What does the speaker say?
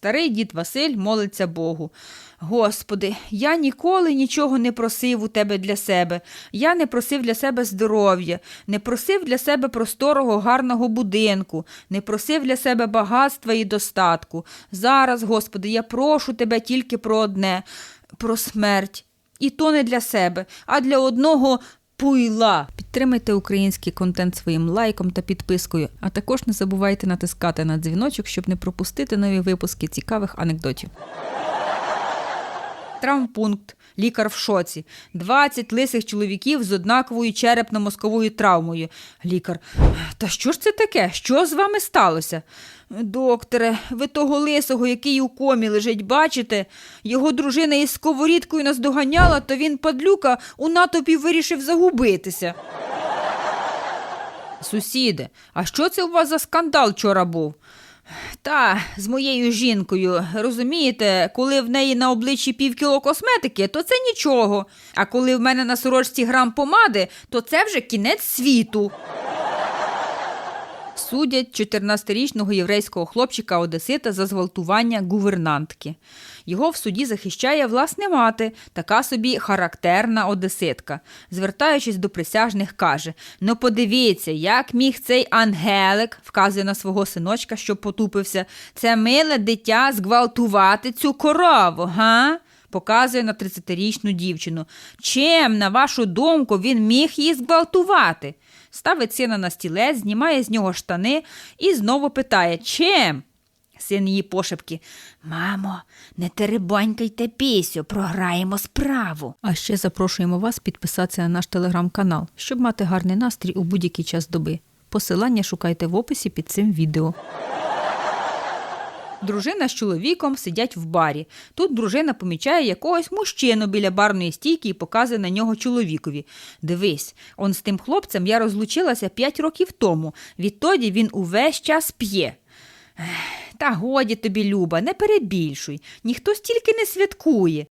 Старий дід Василь молиться Богу. Господи, я ніколи нічого не просив у тебе для себе. Я не просив для себе здоров'я, не просив для себе просторого гарного будинку, не просив для себе багатства і достатку. Зараз, Господи, я прошу тебе тільки про одне про смерть. І то не для себе, а для одного пуйла. Підтримайте український контент своїм лайком та підпискою, а також не забувайте натискати на дзвіночок, щоб не пропустити нові випуски цікавих анекдотів. Травмпункт. Лікар в шоці. 20 лисих чоловіків з однаковою черепно-мозковою травмою. Лікар. Та що ж це таке? Що з вами сталося? Докторе, ви того лисого, який у комі лежить, бачите? Його дружина із сковорідкою нас доганяла, то він, падлюка, у натовпі вирішив загубитися. Сусіде, а що це у вас за скандал вчора був? Та, з моєю жінкою, розумієте, коли в неї на обличчі півкіло косметики, то це нічого. А коли в мене на сорочці грам помади, то це вже кінець світу. Судять 14-річного єврейського хлопчика Одесита за зґвалтування гувернантки. Його в суді захищає власне мати, така собі характерна одеситка. Звертаючись до присяжних, каже: Ну, подивіться, як міг цей ангелик, вказує на свого синочка, що потупився, це миле дитя зґвалтувати цю корову, га? Показує на 30-річну дівчину. Чим, на вашу думку, він міг її зґвалтувати? Ставить сина на стілець, знімає з нього штани і знову питає Чим? Син її пошепки. Мамо, не теребонькайте пісю, програємо справу. А ще запрошуємо вас підписатися на наш телеграм-канал, щоб мати гарний настрій у будь-який час доби. Посилання шукайте в описі під цим відео. Дружина з чоловіком сидять в барі. Тут дружина помічає якогось мужчину біля барної стійки і показує на нього чоловікові. Дивись, он з тим хлопцем я розлучилася п'ять років тому. Відтоді він увесь час п'є. Та годі тобі, Люба, не перебільшуй. Ніхто стільки не святкує.